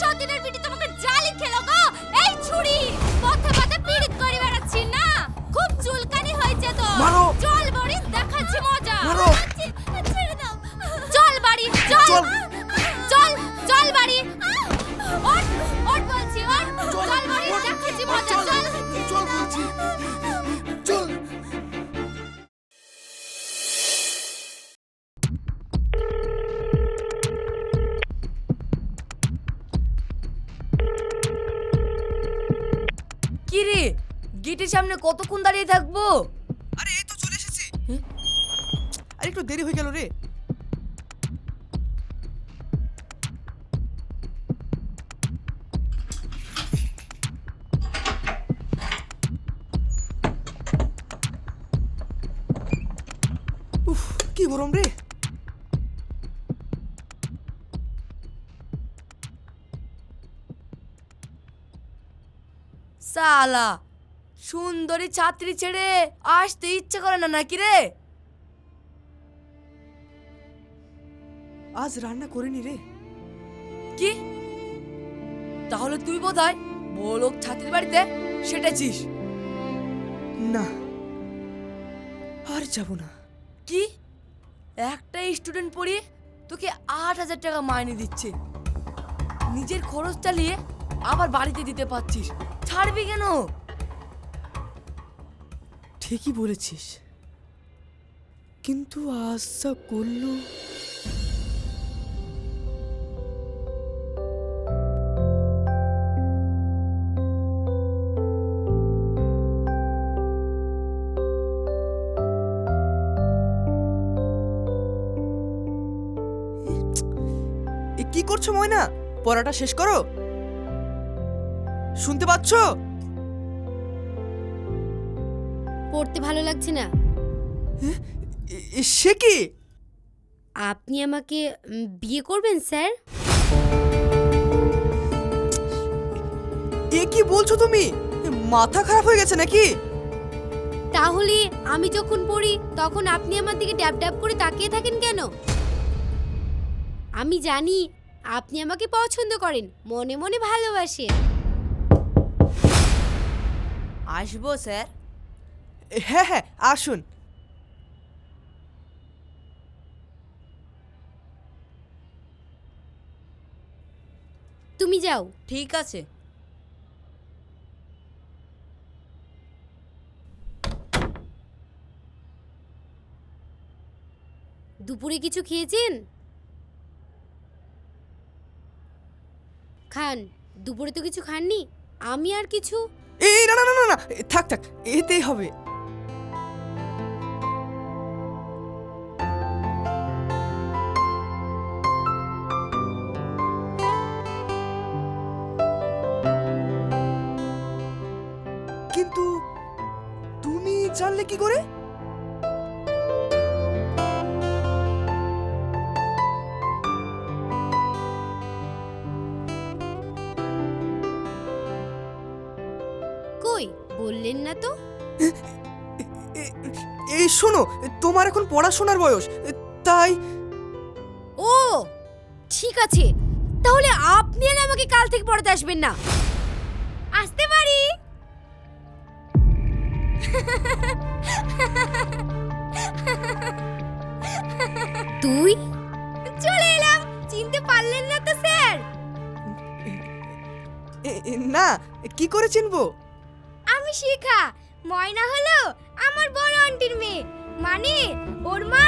সতীনের পিঠে তোমাকে জালি খেলো গো। এই ছুরি পথে পথে পিড়িত করে বেড়াচ্ছি না। খুব চুলকানি হয়েছে তো। মারো। চল বড়ি দেখাচ্ছি মজা। মারো। ছেড়ে দাও। চল বাড়ি চল চল। চল বাড়ি। ওঠ ওঠ বলছি ওঠ। চল বাড়ি দেখাচ্ছি মজা। সামনে কতক্ষণ দাঁড়িয়ে থাকব? আরে এই তো চলে এসেছি। আরে একটু দেরি হয়ে গেল রে। উফ কি গরম রে। সালা সুন্দরী ছাত্রী ছেড়ে আসতে ইচ্ছে করে না নাকি রে? আজ রান্না করিনি রে। কি? তাহলে তুই বোধ বোধহয় বলোক ছাত্রীর বাড়িতে সেটেছিস। না আর যাব না। কি? একটা স্টুডেন্ট পড়ি তোকে আট হাজার টাকা মাইনে দিচ্ছে। নিজের খরচ চালিয়ে আবার বাড়িতে দিতে পারছিস। ছাড়বি কেন? ঠিকই বলেছিস। কিন্তু আশা করল। কি করছ ময়না? পড়াটা শেষ করো? শুনতে পাচ্ছ? পড়তে ভালো লাগছে না। সে কি? আপনি আমাকে বিয়ে করবেন স্যার? এ কি বলছো তুমি? মাথা খারাপ হয়ে গেছে নাকি? তাহলে আমি যখন পড়ি তখন আপনি আমার দিকে ড্যাব ড্যাব করে তাকিয়ে থাকেন কেন? আমি জানি আপনি আমাকে পছন্দ করেন মনে মনে ভালোবাসেন। আসব স্যার। হ্যাঁ হ্যাঁ আসুন। তুমি যাও। ঠিক আছে। দুপুরে কিছু খেয়েছেন? খান দুপুরে তো কিছু খাননি। আমি আর কিছু? এই না না না না না থাক থাক এতেই হবে। তুমি কি করে? কই? বললেন না তো। এই শোনো তোমার এখন পড়াশোনার বয়স তাই ও ঠিক আছে। তাহলে আপনি আর আমাকে কাল থেকে পড়াতে আসবেন না। আসতে পারি? তুই? চলে এলাম। চিনতে পারলেন না তো স্যার। না কি করে চিনবো? আমি শিখা। ময়না হলো আমার বড় আন্টির মেয়ে। মানে ওর মা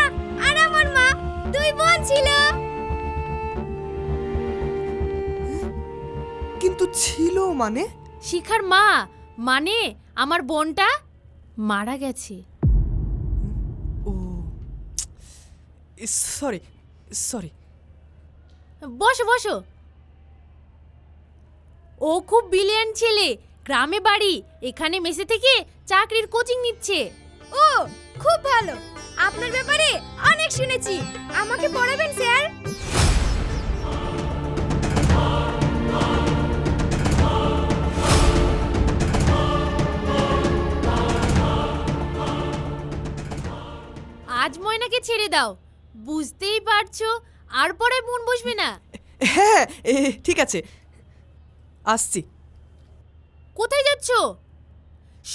আর আমার মা দুই বোন ছিল। কিন্তু ছিল মানে? শিখার মা মানে আমার বোনটা মারা গেছে। Sorry sorry. বসো বসো। ও খুব বিলিয়ন ছেলে গ্রামে বাড়ি এখানে মেসে থেকে চাকরির কোচিং নিচ্ছে। ও খুব ভালো। আপনার ব্যাপারে অনেক শুনেছি। আমাকে পড়াবেন স্যার? আজ ময়নাকে ছেড়ে দাও। বুঝতেই পারছ আর পরে মন বসবে না। হ্যাঁ এ, ঠিক আছে। আসছি। কোথায় যাচ্ছ?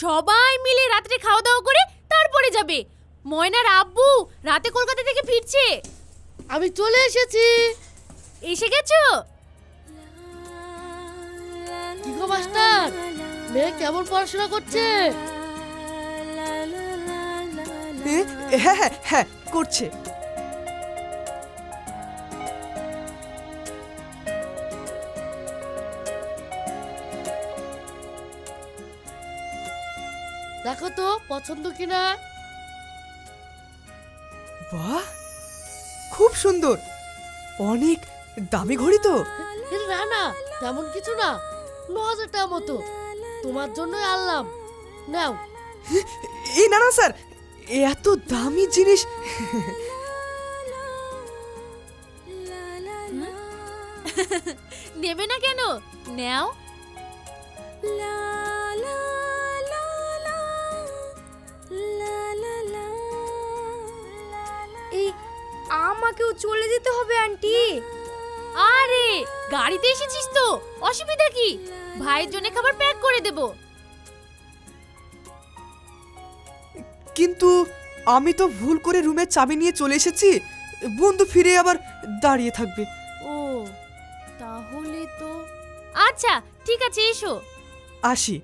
সবাই মিলে রাত্রে খাওয়া দাওয়া করে তারপরে যাবে। ময়নার আব্বু রাতে কলকাতা থেকে ফিরছে। আমি চলে এসেছি। এসে গেছো? কি গো মাস্টার? মেয়ে কেমন পড়াশোনা করছে? এ, হ্যাঁ হ্যাঁ হ্যাঁ করছে। দেখো তো পছন্দ কিনা? বাহ খুব সুন্দর। অনেক দামি ঘড়ি তো। না না তেমন কিছু না। ন হাজার টাকা মতো। তোমার জন্যই আনলাম। নাও। এই না না স্যার এত দামি জিনিস। নেবে না কেন? নেও। আমাকেও চলে যেতে হবে আন্টি। আরে গাড়িতে এসেছিস তো? অসুবিধা কি? ভাইয়ের জন্য খাবার প্যাক করে দেব। কিন্তু আমি তো ভুল করে রুমের চাবি নিয়ে চলে এসেছি। বন্ধু ফিরে আবার দাঁড়িয়ে থাকবে। ও তাহলে তো আচ্ছা ঠিক আছে এসো। আসি।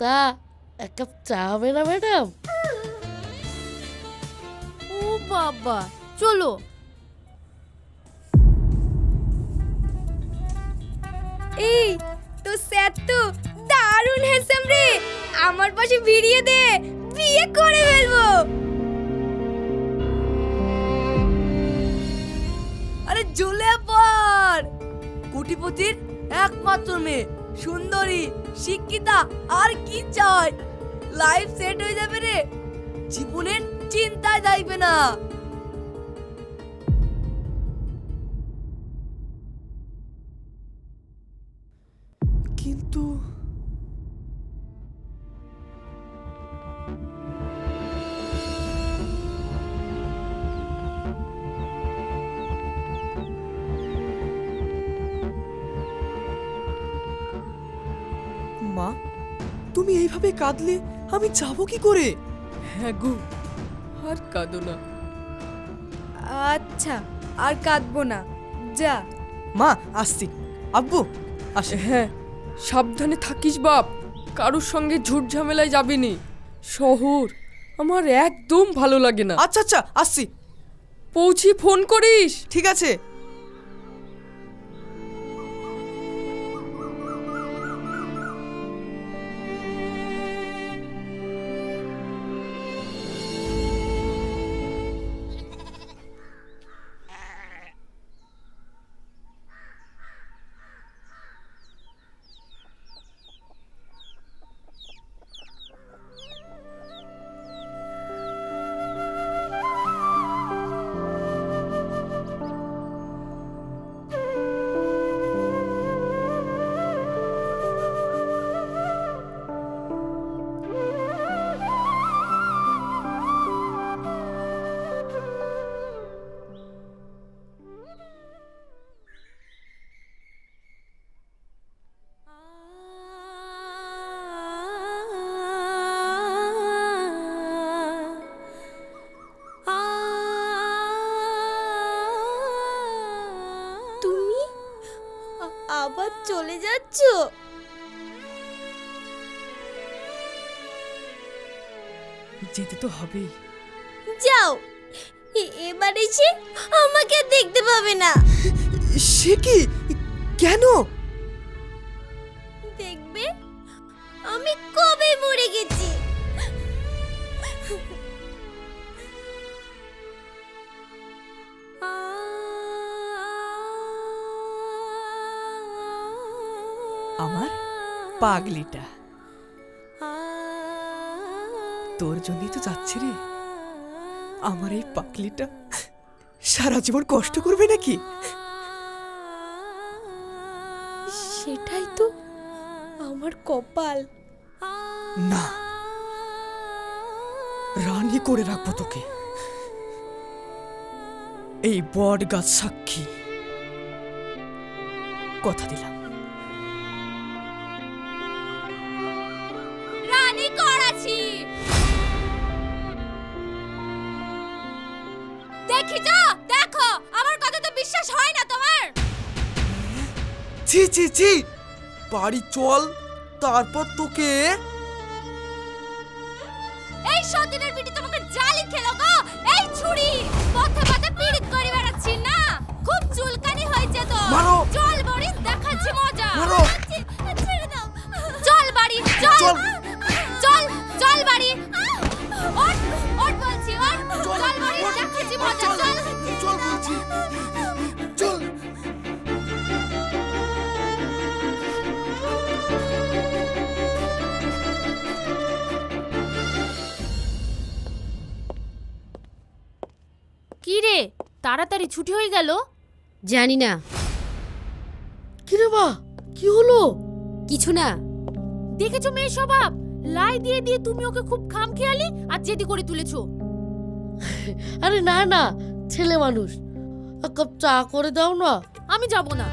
তা, এক কাপ চা হবে না ম্যাডাম। ও বাবা, চলো। এই তো স্যার তো দারুণ হ্যান্ডসাম রে। আমার পাশে ভিড়িয়ে দে, বিয়ে করে ফেলব। আরে ঝুলে পর কোটিপতির একমাত্র মেয়ে। সুন্দরী শিক্ষিতা আর কি চাই? লাইফ সেট হয়ে যাবে রে। জীবনের চিন্তায় যাইবে না। কাঁদলে আমি যাব কি করে? হ্যাঁ গো আর কাঁদো না। আচ্ছা আর কাঁদবো না। যা। মা আসছি। আব্বু আসে। হ্যাঁ সাবধানে থাকিস বাপ। কারোর সঙ্গে ঝুট ঝামেলায় যাবিনি শহর আমার একদম ভালো লাগে না। আচ্ছা আচ্ছা আসছি। পৌঁছি ফোন করিস। ঠিক আছে। চলে যাচ্ছ? যেতে তো হবেই। যাও। এ- এবার এসে আমাকে আর দেখতে পাবে না। সে কি? কেন? পাগলিটা। তোর জন্যই তো যাচ্ছে রে। আমার এই পাগলিটা সারা জীবন কষ্ট করবে নাকি? সেটাই তো আমার কপাল। না রানী করে রাখব তোকে। এই বট গাছ সাক্ষী। কথা দিলাম। ছি ছি ছি। বাড়ি চল তারপর তোকে। এই সতীনের পিটি তোমাকে জালি খেলো গো। এই ছুরি পথে পথে পিড়িত করে বেড়াচ্ছি না। খুব চুলকানি হয়েছে তো। মারো। চল বড়ি দেখাচ্ছি মজা। মারো। তাড়াতাড়ি ছুটি হয়ে গেল। জানি না। কিরে বা কি হলো? কিছু না। দেখেছ মেয়ে স্বভাব? লাই দিয়ে দিয়ে তুমি ওকে খুব খামখেয়ালি আর জেদি করে তুলেছো। আরে না না ছেলে মানুষ। এক কাপ চা করে দাও না। আমি যাব না।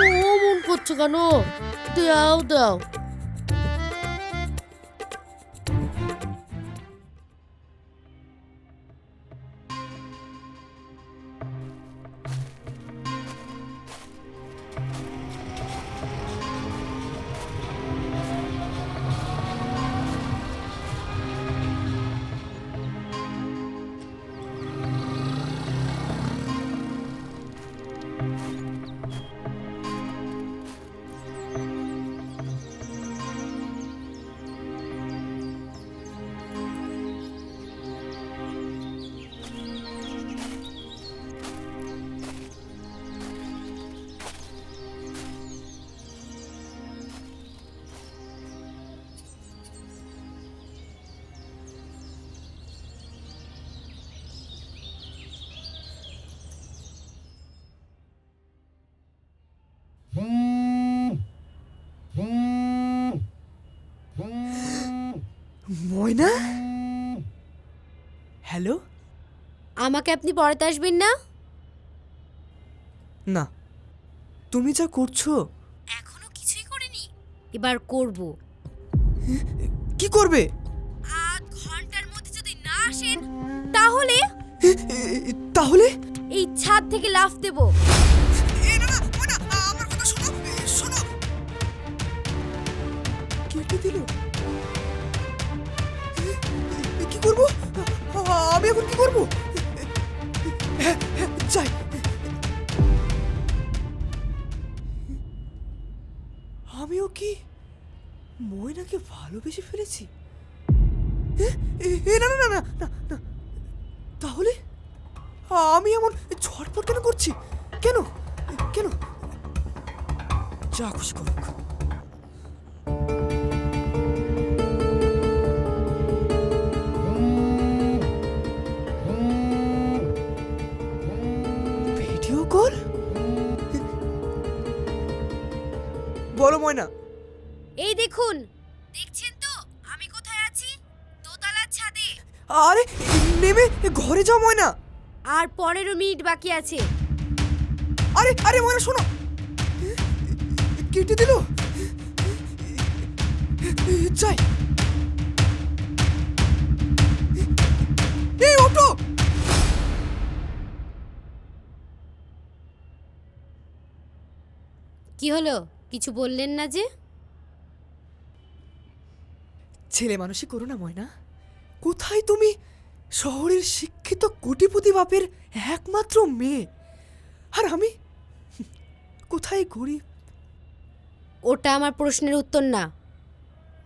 ও মন করছ কেন? দাও দাও। ময়না হ্যালো? আমাকে আপনি পড়াতে আসবেন না? না। তুমি যা করছ। এখনও কিছুই করিনি। এবার করব। কি করবে? আধ ঘণ্টার মধ্যে যদি না আসেন তাহলে? তাহলে? এই ছাদ থেকে লাফ দেব। কেটে দিল? আমি এখন কি করব? হ্যাঁ, হ্যাঁ, যাই। আমিও কি ময়নাকে ভালোবেসে ফেলেছি? এ, না না না না না। তাহলে আমি এমন ছটফট কেন করছি? কেন? কেন? যা খুশি করুক। নেমে ঘরে যাও ময়না। আর পনেরো মিনিট বাকি আছে। আরে আরে ময়না শোনো। কেটে দিল? যাই। এই অটো কি হলো? কিছু বললেন না যে? ছেলে মানুষই করো না ময়না। কোথায় তুমি? শহরের শিক্ষিত কোটিপতি বাপের একমাত্র মেয়ে। আর আমি? কোথায় গরিব ওটা আমার প্রশ্নের উত্তর না।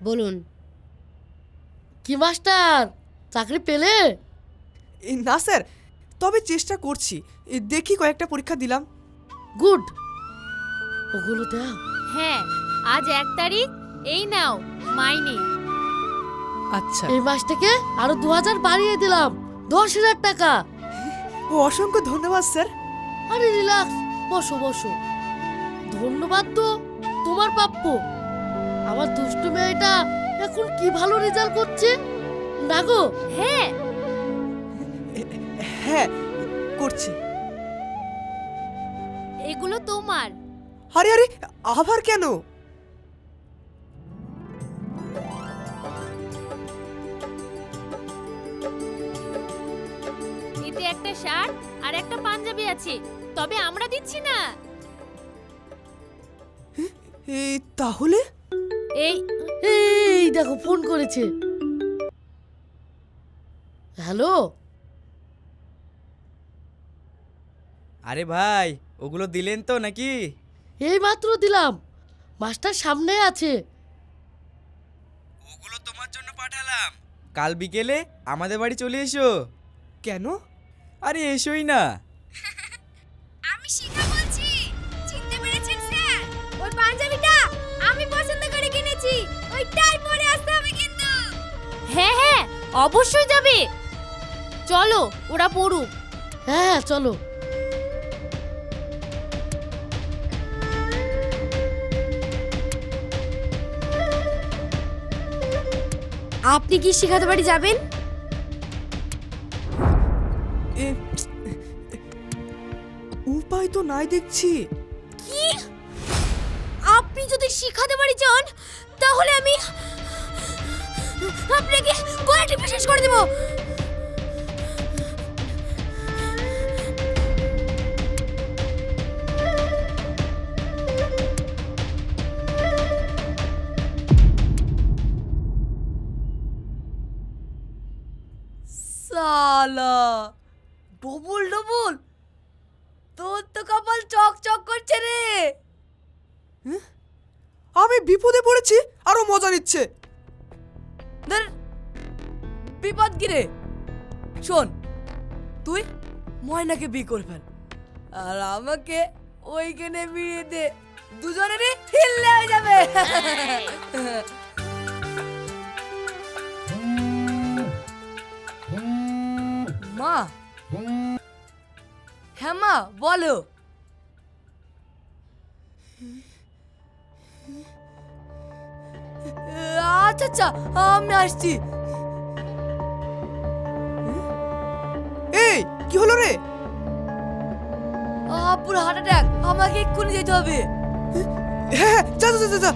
বলুন। কি মাস্টার? চাকরি পেলে? এ, না স্যার। তবে চেষ্টা করছি। এ, দেখি কয়েকটা পরীক্ষা দিলাম। গুড। ওগুলো দাও। হ্যাঁ আজ এক তারিখ। এই নাও মাইনে। আচ্ছা। এই মাস থেকে আরও দু হাজার বাড়িয়ে দিলাম। দশ হাজার টাকা। ও অসংখ্য ধন্যবাদ স্যার। আরে রিল্যাক্স বসো বসো। ধন্যবাদ তো তোমার প্রাপ্য। আমার দুষ্টু মেয়েটা এখন কি ভালো রেজাল্ট করছে? না গো। হ্যাঁ। হ্যাঁ করছি। তোমার। আরে আরে আবার কেন? একটা শার্ট আর একটা পাঞ্জাবি আছে তবে আমরা দিচ্ছি না। এই তাহলে? এই এই দেখো ফোন করেছে। হ্যালো? আরে ভাই ওগুলো দিলেন তো নাকি? এই মাত্র দিলাম। মাস্টার সামনে আছে। ওগুলো তোমার জন্য পাঠালাম। কাল বিকেলে আমাদের বাড়ি চলে এসো। কেন? আরে এসোই না। আমি শিখা বলছি। চিনতে পেরেছেন স্যার? ওই পাঞ্জাবিটা আমি পছন্দ করে কিনেছি। ওইটাই পরে আসতে হবে কিন্তু। হ্যাঁ হ্যাঁ অবশ্যই যাবে। চলো ওরা পড়ুক। হ্যাঁ হ্যাঁ চলো। আপনি কি শিখাতে বাড়ি যাবেন? উপায় তো নাই দেখছি। কি? আপনি যদি শিখাতে পারি যান তাহলে আমি আপনাকে গলা টিপে শেষ করে দেব। সালা। ডবল ডবল তোর তো কপাল চক চক করছে রে। আমি বিপদে পড়েছি আরও মজা নিচ্ছে। ধর বিপদ কি রে? শোন তুই ময়নাকে বিয়ে করে ফেল। আর আমাকে ওইখানে বিয়ে দে। দুজনেরই হিল্লে হয়ে যাবে। মা হ্যাঁ মা বলো। আচ্ছা আচ্ছা আমি আসছি। এই কি হলো রে? আব্বুর হার্ট অ্যাটাক আমাকে এক্ষুনি যেতে হবে। হ্যাঁ হ্যাঁ, যা যা যা, যা।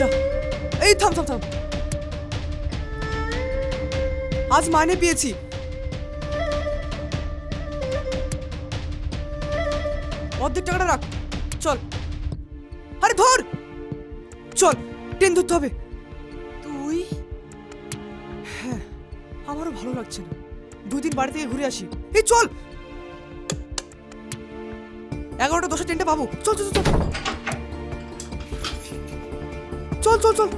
যা যা এই থাম থাম থাম। আজ মাইনে পেয়েছি। অর্ধেক টাকাটা রাখ। চল। আরে ধর! চল ট্রেন ধরতে হবে। তুই? হ্যাঁ আমারও ভালো লাগছে না। দুই দিন বাড়ি থেকে ঘুরে আসি। এই চল! এগারোটা দশের ট্রেনটা পাবো। চল চল চল। চল চল চল।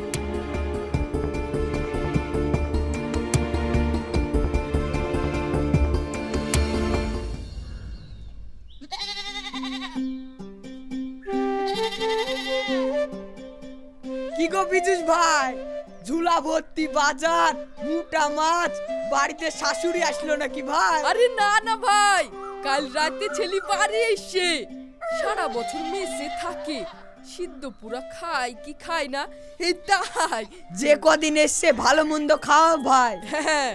কি গো বিজুস ভাই? ঝুলা ভর্তি বাজার মোটা মাছ বাড়িতে শাশুড়ি আসলো নাকি ভাই? আরে না না ভাই কাল রাতে ছেলে বাড়ি এসে সারা বছর মেসে থাকে। সিদ্ধ পুরা খায় কি খায় না? এই তাই। যে কদিন এসছে ভালো মন্দ খাওয়া ভাই। হ্যাঁ।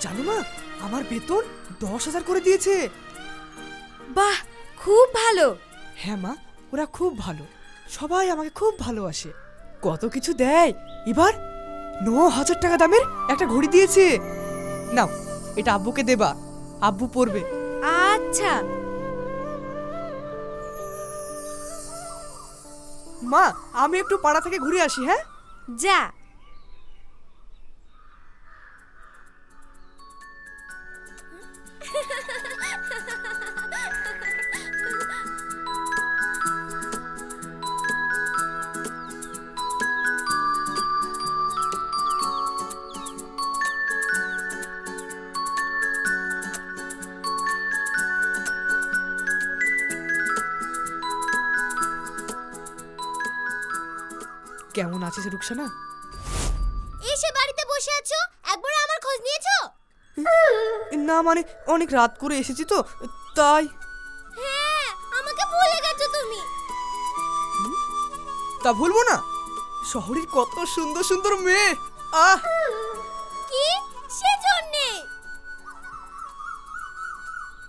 জানো মা আমার বেতন দশ হাজার করে দিয়েছে। বাহ খুব ভালো। হ্যাঁ মা ওরা খুব ভালো। সবাই আমাকে খুব ভালোবাসে। কত কিছু দেয়। এবার ন হাজার টাকা দামের একটা ঘড়ি দিয়েছে। নাও এটা আব্বুকে দেবা। আব্বু পরবে। আচ্ছা। মা আমি একটু পাড়া থেকে ঘুরে আসি হ্যাঁ? যা। কেমন আছিস রুকসানা? এই সে বাড়িতে বসে আছো? একবার আমার খোঁজ নিয়েছো? না মানে অনেক রাত করে এসেছি তো তাই। হ্যাঁ আমাকে ভুলে গেছো তুমি। তা ভুলবো না। শহরের কত সুন্দর সুন্দর মেয়ে আহ! কি? সেজন্যে।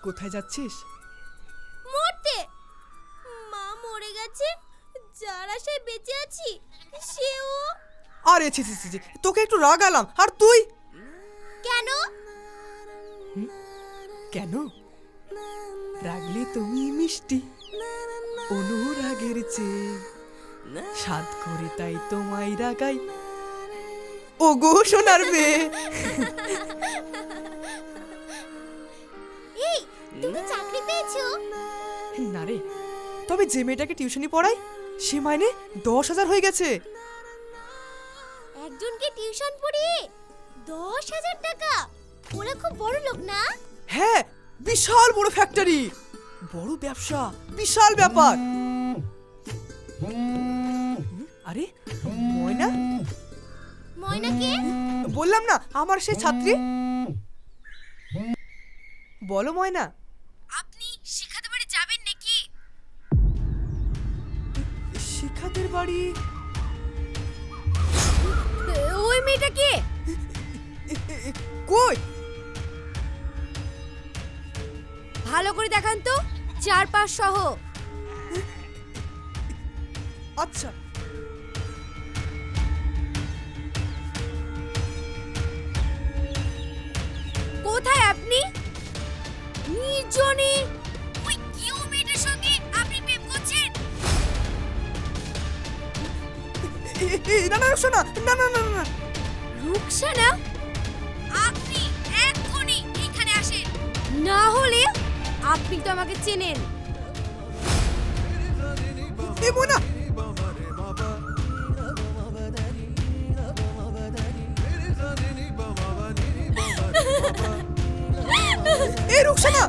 কোথায় যাচ্ছিস? আরে ছি ছি ছি তোকে একটু রাগালাম। আর তুই? কেন? কেন? রাগলে তুমি মিষ্টি অনুরাগের চেয়ে। সাত করে তাই তোমায় রাগাই। ও গো সোনার মেয়ে। এই তুমি চাকরি পেয়েছ? না রে তবে যে মেয়েটাকে টিউশনি পড়াই সে মাইনে দশ হাজার হয়ে গেছে। একজনকে টিউশন পড়িয়ে দশ হাজার টাকা। ওরা খুব বড় লোক না? হ্যাঁ বিশাল বড় ফ্যাক্টরি বড় ব্যবসা বিশাল ব্যাপার। আরে ময়না? ময়নাকে বললাম না আমার সে ছাত্রী। বলো ময়না। আপনি শিখাতে বাড়ি যাবেন নাকি? শিখাদের বাড়ি? ওই মেয়েটা কে? কই? ভালো করে দেখান তো চার পাঁচ সহ। আচ্ছা। কোথায় আপনি? নির্জনে না না শোনা। না না না না, না। রুকসানা? আপনি এক্ষুনি এখানে আসেন। না হলে আপনি তো আমাকে চেনেন। এ রুকসানা।